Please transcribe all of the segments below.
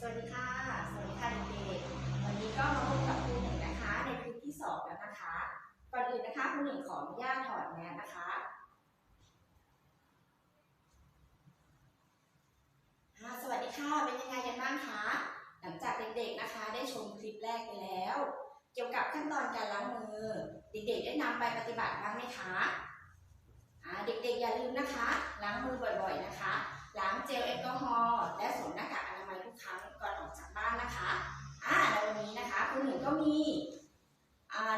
สวัสดีค่ะ สวัสดีค่ะเด็กๆวันนี้ก็มาพบกับครูหนึ่งนะคะ ในคลิปที่สองแล้วนะคะ ก่อนอื่นนะคะครูหนึ่งขออนุญาตถอดแมสนะคะอ่าสวัสดีค่ะ เป็นยังไงกันบ้างคะ หลังจากเด็กๆนะคะ ได้ชมคลิปแรกไปแล้ว เกี่ยวกับขั้นตอนการล้างมือ เด็กๆได้นำไปปฏิบัติบ้างไหมคะอ่าเด็กๆอย่าลืมนะคะ ล้างมือบ่อยๆนะคะ ล้างเจลแอลกอฮอล์ ก็มี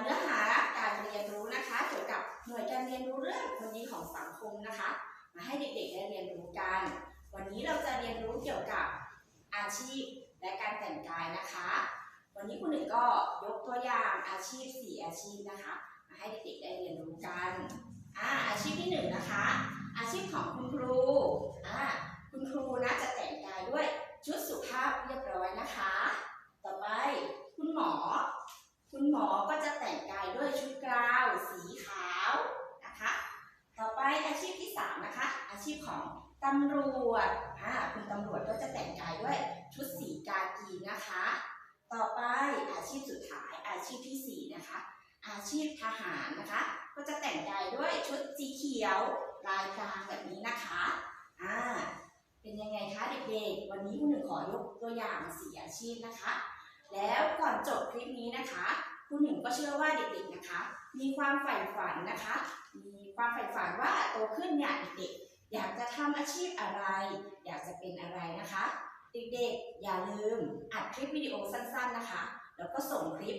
เนื้อหาการเรียนรู้นะคะ เกี่ยวกับหน่วยการเรียนรู้เรื่องคนดีของสังคมนะคะ มาให้เด็กๆได้เรียนรู้กัน วันนี้เราจะเรียนรู้เกี่ยวกับอาชีพและการแต่งกายนะคะ วันนี้คุณหนึ่งก็ยกตัวอย่างอาชีพ 4 อาชีพนะคะ มาให้เด็กๆได้เรียนรู้กันอ่าอาชีพที่หนึ่งนะคะ อาชีพของคุณครูอ่า คุณครูนะจะแต่งกายด้วยชุดสุภาพเรียบร้อยนะคะ ต่อไปคุณหมอ คุณ หมอก็จะแต่งกายด้วยชุดกราวสีขาวนะคะ ต่อไปอาชีพที่สามนะคะ อาชีพของตำรวจอ่าคุณตำรวจก็จะแต่งกายด้วยชุดสีกากีนะคะ ต่อไปอาชีพสุดท้ายอาชีพที่สี่นะคะ อาชีพทหารนะคะ ก็จะแต่งกายด้วยชุดสีเขียวลายกลางแบบนี้นะคะอ่าเป็นยังไงคะเด็กๆ วันนี้คุณหนึ่งขอยกตัวอย่างสี่อาชีพนะคะ แล้วก่อนจบคลิปนี้นะคะคุณหนึ่งก็เชื่อว่าเด็กๆนะคะ มีความใฝ่ฝันนะคะ มีความใฝ่ฝันว่าโตขึ้นเนี่ยเด็กๆอยากจะทำอาชีพอะไร อยากจะเป็นอะไรนะคะ เด็กๆอย่าลืมอัดคลิปวิดีโอสั้นๆนะคะ แล้วก็ส่งคลิป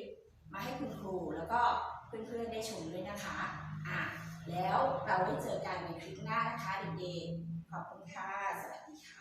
มาให้คุณครูแล้วก็เพื่อนๆได้ชมด้วยนะคะอะแล้วเราไว้เจอกันในคลิปหน้านะคะเด็กๆขอบคุณค่ะสวัสดีค่ะ